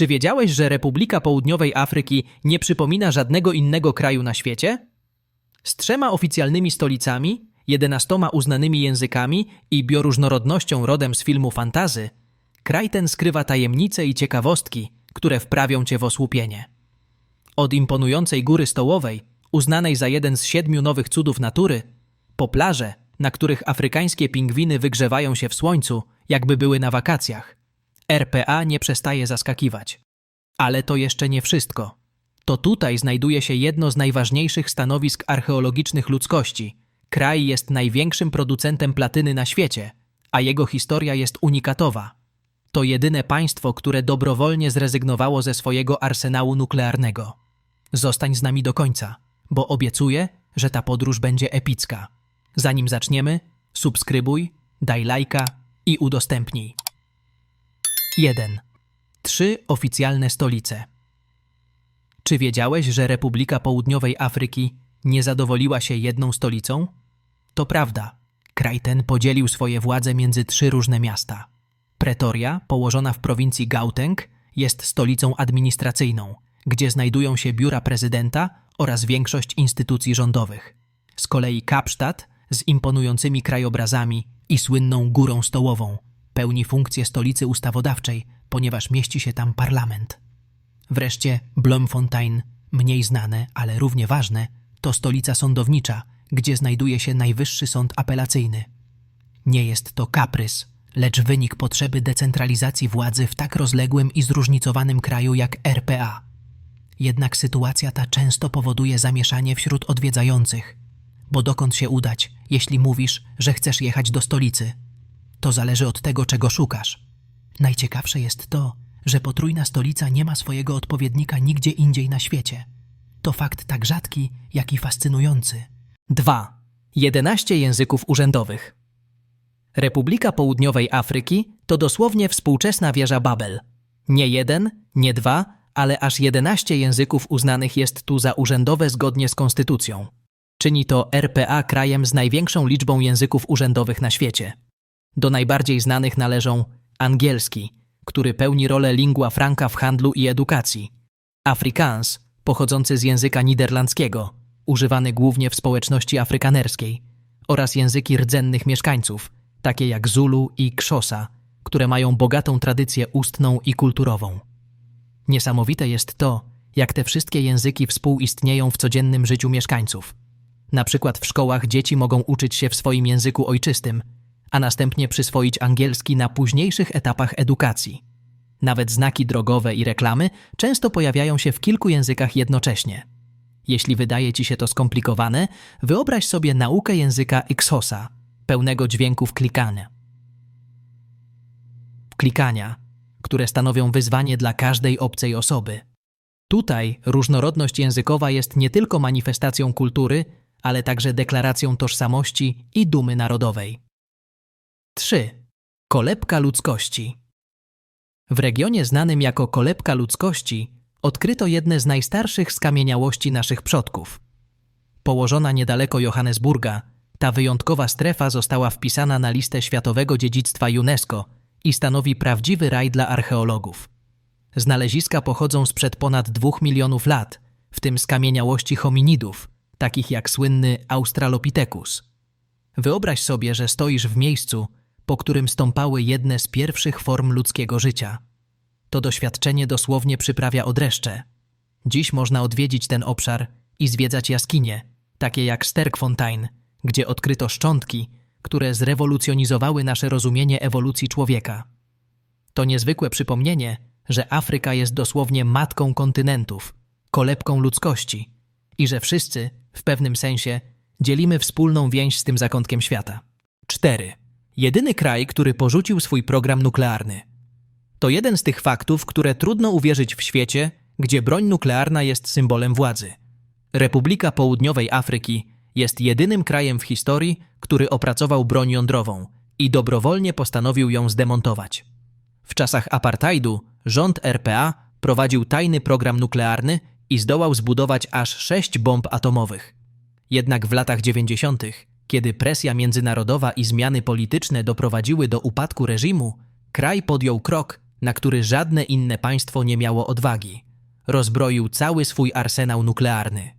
Czy wiedziałeś, że Republika Południowej Afryki nie przypomina żadnego innego kraju na świecie? Z trzema oficjalnymi stolicami, jedenastoma uznanymi językami i bioróżnorodnością rodem z filmu fantazy, kraj ten skrywa tajemnice i ciekawostki, które wprawią cię w osłupienie. Od imponującej góry stołowej, uznanej za jeden z siedmiu nowych cudów natury, po plaże, na których afrykańskie pingwiny wygrzewają się w słońcu, jakby były na wakacjach. RPA nie przestaje zaskakiwać. Ale to jeszcze nie wszystko. To tutaj znajduje się jedno z najważniejszych stanowisk archeologicznych ludzkości. Kraj jest największym producentem platyny na świecie, a jego historia jest unikatowa. To jedyne państwo, które dobrowolnie zrezygnowało ze swojego arsenału nuklearnego. Zostań z nami do końca, bo obiecuję, że ta podróż będzie epicka. Zanim zaczniemy, subskrybuj, daj lajka i udostępnij. 1. Trzy oficjalne stolice. Czy wiedziałeś, że Republika Południowej Afryki nie zadowoliła się jedną stolicą? To prawda. Kraj ten podzielił swoje władze między trzy różne miasta. Pretoria, położona w prowincji Gauteng, jest stolicą administracyjną, gdzie znajdują się biura prezydenta oraz większość instytucji rządowych. Z kolei Kapsztad, z imponującymi krajobrazami i słynną górą stołową, pełni funkcję stolicy ustawodawczej, ponieważ mieści się tam parlament. Wreszcie Bloemfontein, mniej znane, ale równie ważne, to stolica sądownicza, gdzie znajduje się Najwyższy Sąd Apelacyjny. Nie jest to kaprys, lecz wynik potrzeby decentralizacji władzy w tak rozległym i zróżnicowanym kraju jak RPA. Jednak sytuacja ta często powoduje zamieszanie wśród odwiedzających. Bo dokąd się udać, jeśli mówisz, że chcesz jechać do stolicy? To zależy od tego, czego szukasz. Najciekawsze jest to, że potrójna stolica nie ma swojego odpowiednika nigdzie indziej na świecie. To fakt tak rzadki, jak i fascynujący. 2. 11 języków urzędowych. Republika Południowej Afryki to dosłownie współczesna wieża Babel. Nie jeden, nie dwa, ale aż 11 języków uznanych jest tu za urzędowe zgodnie z konstytucją. Czyni to RPA krajem z największą liczbą języków urzędowych na świecie. Do najbardziej znanych należą angielski, który pełni rolę lingua franca w handlu i edukacji, Afrikaans, pochodzący z języka niderlandzkiego, używany głównie w społeczności afrykanerskiej, oraz języki rdzennych mieszkańców, takie jak Zulu i Xhosa, które mają bogatą tradycję ustną i kulturową. Niesamowite jest to, jak te wszystkie języki współistnieją w codziennym życiu mieszkańców. Na przykład w szkołach dzieci mogą uczyć się w swoim języku ojczystym, a następnie przyswoić angielski na późniejszych etapach edukacji. Nawet znaki drogowe i reklamy często pojawiają się w kilku językach jednocześnie. Jeśli wydaje ci się to skomplikowane, wyobraź sobie naukę języka Xhosa, pełnego dźwięków klikania. Klikania, które stanowią wyzwanie dla każdej obcej osoby. Tutaj różnorodność językowa jest nie tylko manifestacją kultury, ale także deklaracją tożsamości i dumy narodowej. 3. Kolebka ludzkości. W regionie znanym jako kolebka ludzkości odkryto jedne z najstarszych skamieniałości naszych przodków. Położona niedaleko Johannesburga, ta wyjątkowa strefa została wpisana na listę Światowego Dziedzictwa UNESCO i stanowi prawdziwy raj dla archeologów. Znaleziska pochodzą sprzed ponad dwóch milionów lat, w tym skamieniałości hominidów, takich jak słynny Australopithecus. Wyobraź sobie, że stoisz w miejscu, po którym stąpały jedne z pierwszych form ludzkiego życia. To doświadczenie dosłownie przyprawia odreszcze. Dziś można odwiedzić ten obszar i zwiedzać jaskinie, takie jak Sterkfontein, gdzie odkryto szczątki, które zrewolucjonizowały nasze rozumienie ewolucji człowieka. To niezwykłe przypomnienie, że Afryka jest dosłownie matką kontynentów, kolebką ludzkości i że wszyscy, w pewnym sensie, dzielimy wspólną więź z tym zakątkiem świata. 4. Jedyny kraj, który porzucił swój program nuklearny. To jeden z tych faktów, które trudno uwierzyć w świecie, gdzie broń nuklearna jest symbolem władzy. Republika Południowej Afryki jest jedynym krajem w historii, który opracował broń jądrową i dobrowolnie postanowił ją zdemontować. W czasach apartheidu rząd RPA prowadził tajny program nuklearny i zdołał zbudować aż sześć bomb atomowych. Jednak w latach 90., kiedy presja międzynarodowa i zmiany polityczne doprowadziły do upadku reżimu, kraj podjął krok, na który żadne inne państwo nie miało odwagi. Rozbroił cały swój arsenał nuklearny.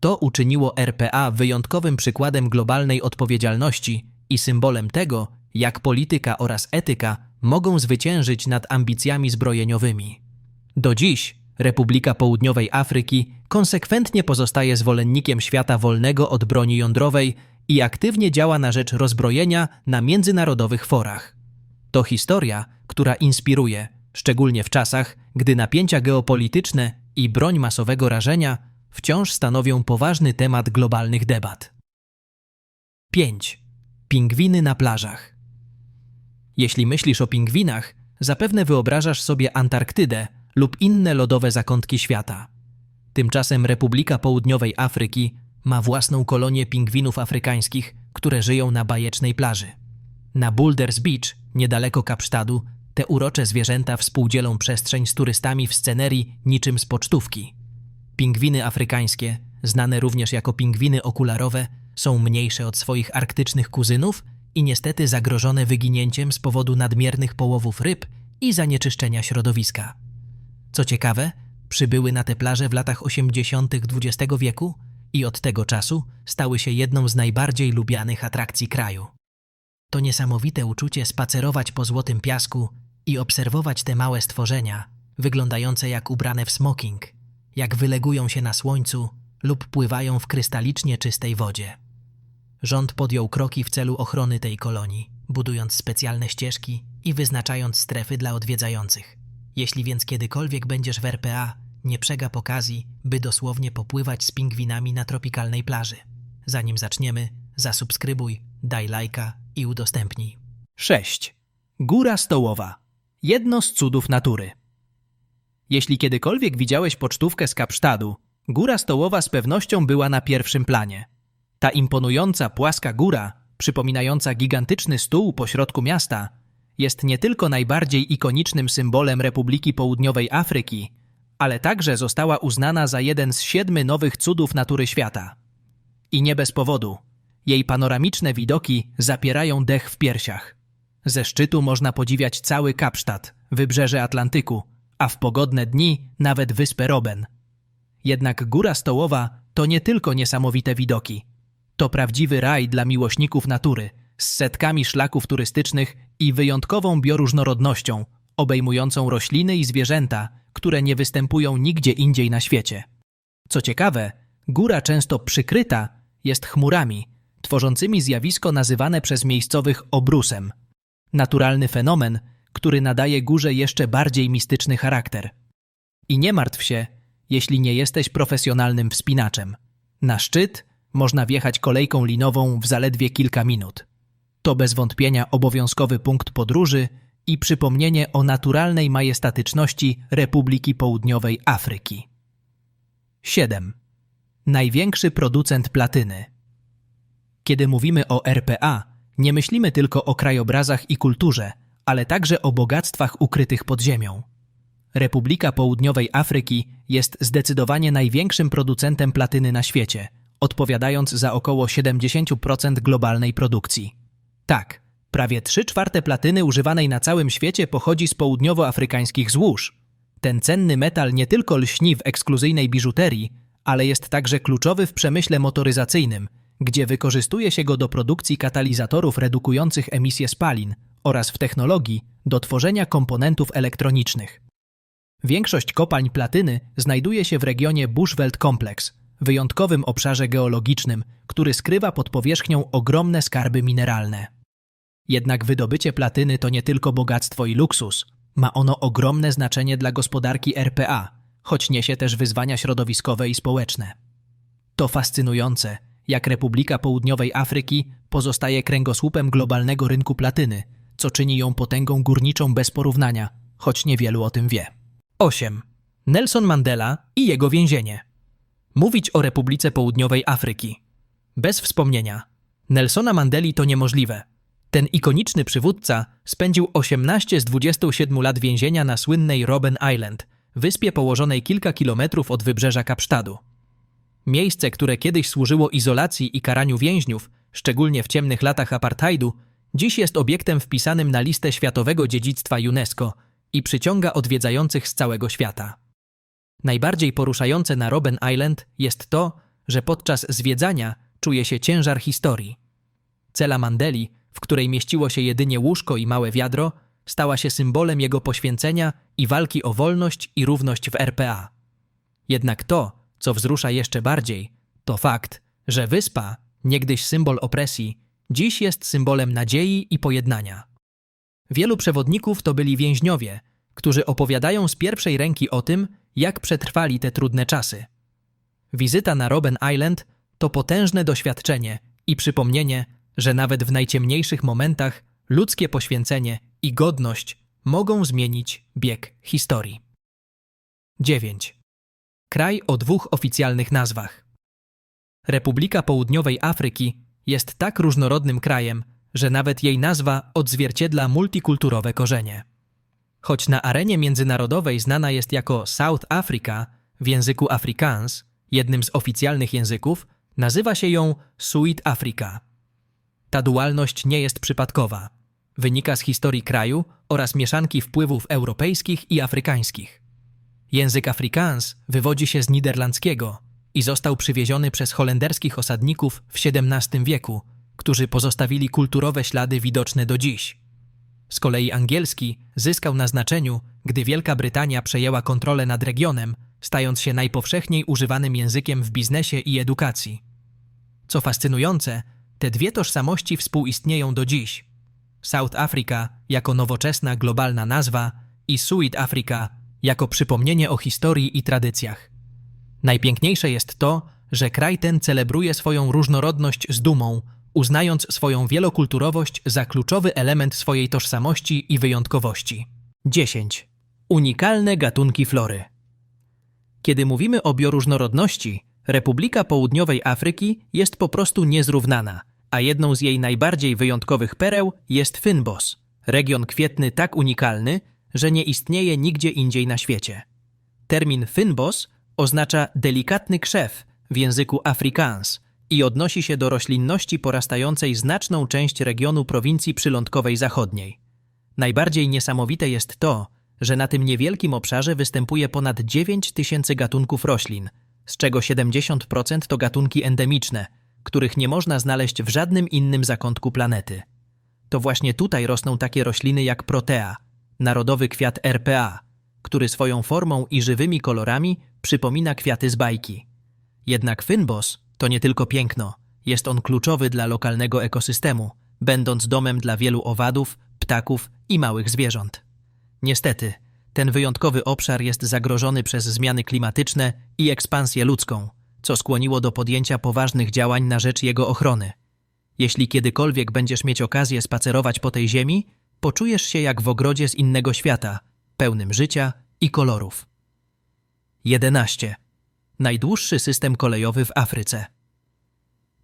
To uczyniło RPA wyjątkowym przykładem globalnej odpowiedzialności i symbolem tego, jak polityka oraz etyka mogą zwyciężyć nad ambicjami zbrojeniowymi. Do dziś Republika Południowej Afryki konsekwentnie pozostaje zwolennikiem świata wolnego od broni jądrowej i aktywnie działa na rzecz rozbrojenia na międzynarodowych forach. To historia, która inspiruje, szczególnie w czasach, gdy napięcia geopolityczne i broń masowego rażenia wciąż stanowią poważny temat globalnych debat. 5. Pingwiny na plażach. Jeśli myślisz o pingwinach, zapewne wyobrażasz sobie Antarktydę lub inne lodowe zakątki świata. Tymczasem Republika Południowej Afryki ma własną kolonię pingwinów afrykańskich, które żyją na bajecznej plaży. Na Boulders Beach, niedaleko Kapsztadu, te urocze zwierzęta współdzielą przestrzeń z turystami w scenerii niczym z pocztówki. Pingwiny afrykańskie, znane również jako pingwiny okularowe, są mniejsze od swoich arktycznych kuzynów i niestety zagrożone wyginięciem z powodu nadmiernych połowów ryb i zanieczyszczenia środowiska. Co ciekawe, przybyły na te plaże w latach 80. XX wieku i od tego czasu stały się jedną z najbardziej lubianych atrakcji kraju. To niesamowite uczucie spacerować po złotym piasku i obserwować te małe stworzenia, wyglądające jak ubrane w smoking, jak wylegują się na słońcu lub pływają w krystalicznie czystej wodzie. Rząd podjął kroki w celu ochrony tej kolonii, budując specjalne ścieżki i wyznaczając strefy dla odwiedzających. Jeśli więc kiedykolwiek będziesz w RPA, nie przegap okazji, by dosłownie popływać z pingwinami na tropikalnej plaży. Zanim zaczniemy, zasubskrybuj, daj lajka i udostępnij. 6. Góra Stołowa. Jedno z cudów natury. Jeśli kiedykolwiek widziałeś pocztówkę z Kapsztadu, Góra Stołowa z pewnością była na pierwszym planie. Ta imponująca płaska góra, przypominająca gigantyczny stół pośrodku miasta, jest nie tylko najbardziej ikonicznym symbolem Republiki Południowej Afryki, ale także została uznana za jeden z siedmiu nowych cudów natury świata. I nie bez powodu. Jej panoramiczne widoki zapierają dech w piersiach. Ze szczytu można podziwiać cały Kapsztad, wybrzeże Atlantyku, a w pogodne dni nawet wyspę Robben. Jednak Góra Stołowa to nie tylko niesamowite widoki. To prawdziwy raj dla miłośników natury, z setkami szlaków turystycznych i wyjątkową bioróżnorodnością, obejmującą rośliny i zwierzęta, które nie występują nigdzie indziej na świecie. Co ciekawe, góra często przykryta jest chmurami, tworzącymi zjawisko nazywane przez miejscowych obrusem. Naturalny fenomen, który nadaje górze jeszcze bardziej mistyczny charakter. I nie martw się, jeśli nie jesteś profesjonalnym wspinaczem. Na szczyt można wjechać kolejką linową w zaledwie kilka minut. To bez wątpienia obowiązkowy punkt podróży i przypomnienie o naturalnej majestatyczności Republiki Południowej Afryki. 7. Największy producent platyny. Kiedy mówimy o RPA, nie myślimy tylko o krajobrazach i kulturze, ale także o bogactwach ukrytych pod ziemią. Republika Południowej Afryki jest zdecydowanie największym producentem platyny na świecie, odpowiadając za około 70% globalnej produkcji. Tak, prawie 3 czwarte platyny używanej na całym świecie pochodzi z południowoafrykańskich złóż. Ten cenny metal nie tylko lśni w ekskluzyjnej biżuterii, ale jest także kluczowy w przemyśle motoryzacyjnym, gdzie wykorzystuje się go do produkcji katalizatorów redukujących emisję spalin oraz w technologii do tworzenia komponentów elektronicznych. Większość kopalń platyny znajduje się w regionie Bushveld Complex, wyjątkowym obszarze geologicznym, który skrywa pod powierzchnią ogromne skarby mineralne. Jednak wydobycie platyny to nie tylko bogactwo i luksus. Ma ono ogromne znaczenie dla gospodarki RPA, choć niesie też wyzwania środowiskowe i społeczne. To fascynujące, jak Republika Południowej Afryki pozostaje kręgosłupem globalnego rynku platyny, co czyni ją potęgą górniczą bez porównania, choć niewielu o tym wie. 8. Nelson Mandela i jego więzienie. Mówić o Republice Południowej Afryki. Bez wspomnienia. Nelsona Mandeli to niemożliwe. Ten ikoniczny przywódca spędził 18 z 27 lat więzienia na słynnej Robben Island, wyspie położonej kilka kilometrów od wybrzeża Kapsztadu. Miejsce, które kiedyś służyło izolacji i karaniu więźniów, szczególnie w ciemnych latach apartheidu, dziś jest obiektem wpisanym na listę światowego dziedzictwa UNESCO i przyciąga odwiedzających z całego świata. Najbardziej poruszające na Robben Island jest to, że podczas zwiedzania czuje się ciężar historii. Cela Mandeli, w której mieściło się jedynie łóżko i małe wiadro, stała się symbolem jego poświęcenia i walki o wolność i równość w RPA. Jednak to, co wzrusza jeszcze bardziej, to fakt, że wyspa, niegdyś symbol opresji, dziś jest symbolem nadziei i pojednania. Wielu przewodników to byli więźniowie, którzy opowiadają z pierwszej ręki o tym, jak przetrwali te trudne czasy. Wizyta na Robben Island to potężne doświadczenie i przypomnienie, że nawet w najciemniejszych momentach ludzkie poświęcenie i godność mogą zmienić bieg historii. 9. Kraj o dwóch oficjalnych nazwach. Republika Południowej Afryki jest tak różnorodnym krajem, że nawet jej nazwa odzwierciedla multikulturowe korzenie. Choć na arenie międzynarodowej znana jest jako South Africa w języku Afrikaans, jednym z oficjalnych języków, nazywa się ją Sweet Africa. Ta dualność nie jest przypadkowa. Wynika z historii kraju oraz mieszanki wpływów europejskich i afrykańskich. Język Afrikaans wywodzi się z niderlandzkiego i został przywieziony przez holenderskich osadników w XVII wieku, którzy pozostawili kulturowe ślady widoczne do dziś. Z kolei angielski zyskał na znaczeniu, gdy Wielka Brytania przejęła kontrolę nad regionem, stając się najpowszechniej używanym językiem w biznesie i edukacji. Co fascynujące, te dwie tożsamości współistnieją do dziś. South Africa jako nowoczesna globalna nazwa i Sweet Africa jako przypomnienie o historii i tradycjach. Najpiękniejsze jest to, że kraj ten celebruje swoją różnorodność z dumą, uznając swoją wielokulturowość za kluczowy element swojej tożsamości i wyjątkowości. 10. Unikalne gatunki flory. Kiedy mówimy o bioróżnorodności, Republika Południowej Afryki jest po prostu niezrównana, a jedną z jej najbardziej wyjątkowych pereł jest Fynbos, region kwietny tak unikalny, że nie istnieje nigdzie indziej na świecie. Termin Fynbos oznacza delikatny krzew w języku Afrikaans i odnosi się do roślinności porastającej znaczną część regionu prowincji przylądkowej zachodniej. Najbardziej niesamowite jest to, że na tym niewielkim obszarze występuje ponad 9 tysięcy gatunków roślin, z czego 70% to gatunki endemiczne, których nie można znaleźć w żadnym innym zakątku planety. To właśnie tutaj rosną takie rośliny jak protea, narodowy kwiat RPA, który swoją formą i żywymi kolorami przypomina kwiaty z bajki. Jednak fynbos to nie tylko piękno, jest on kluczowy dla lokalnego ekosystemu, będąc domem dla wielu owadów, ptaków i małych zwierząt. Niestety, ten wyjątkowy obszar jest zagrożony przez zmiany klimatyczne i ekspansję ludzką, co skłoniło do podjęcia poważnych działań na rzecz jego ochrony. Jeśli kiedykolwiek będziesz mieć okazję spacerować po tej ziemi, poczujesz się jak w ogrodzie z innego świata, pełnym życia i kolorów. 11. Najdłuższy system kolejowy w Afryce.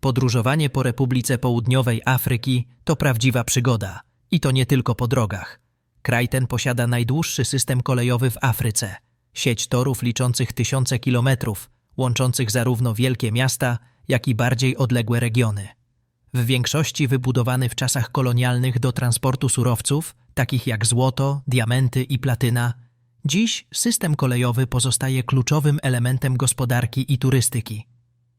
Podróżowanie po Republice Południowej Afryki to prawdziwa przygoda i to nie tylko po drogach. Kraj ten posiada najdłuższy system kolejowy w Afryce. Sieć torów liczących tysiące kilometrów, łączących zarówno wielkie miasta, jak i bardziej odległe regiony. W większości wybudowany w czasach kolonialnych do transportu surowców, takich jak złoto, diamenty i platyna, dziś system kolejowy pozostaje kluczowym elementem gospodarki i turystyki.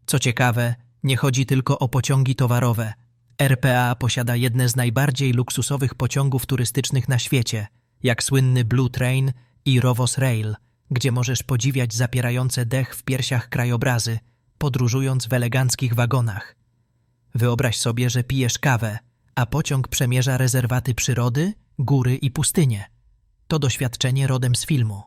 Co ciekawe, nie chodzi tylko o pociągi towarowe. RPA posiada jedne z najbardziej luksusowych pociągów turystycznych na świecie, jak słynny Blue Train i Rovos Rail, gdzie możesz podziwiać zapierające dech w piersiach krajobrazy, podróżując w eleganckich wagonach. Wyobraź sobie, że pijesz kawę, a pociąg przemierza rezerwaty przyrody, góry i pustynie. To doświadczenie rodem z filmu.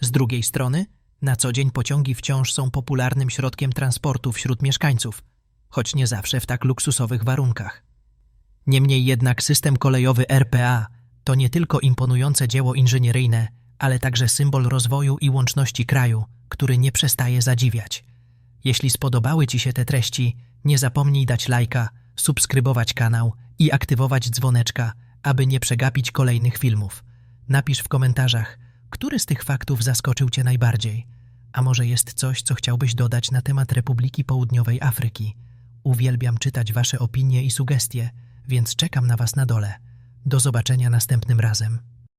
Z drugiej strony, na co dzień pociągi wciąż są popularnym środkiem transportu wśród mieszkańców, choć nie zawsze w tak luksusowych warunkach. Niemniej jednak system kolejowy RPA to nie tylko imponujące dzieło inżynieryjne, ale także symbol rozwoju i łączności kraju, który nie przestaje zadziwiać. Jeśli spodobały Ci się te treści, nie zapomnij dać lajka, subskrybować kanał i aktywować dzwoneczka, aby nie przegapić kolejnych filmów. Napisz w komentarzach, który z tych faktów zaskoczył Cię najbardziej. A może jest coś, co chciałbyś dodać na temat Republiki Południowej Afryki? Uwielbiam czytać Wasze opinie i sugestie, więc czekam na Was na dole. Do zobaczenia następnym razem.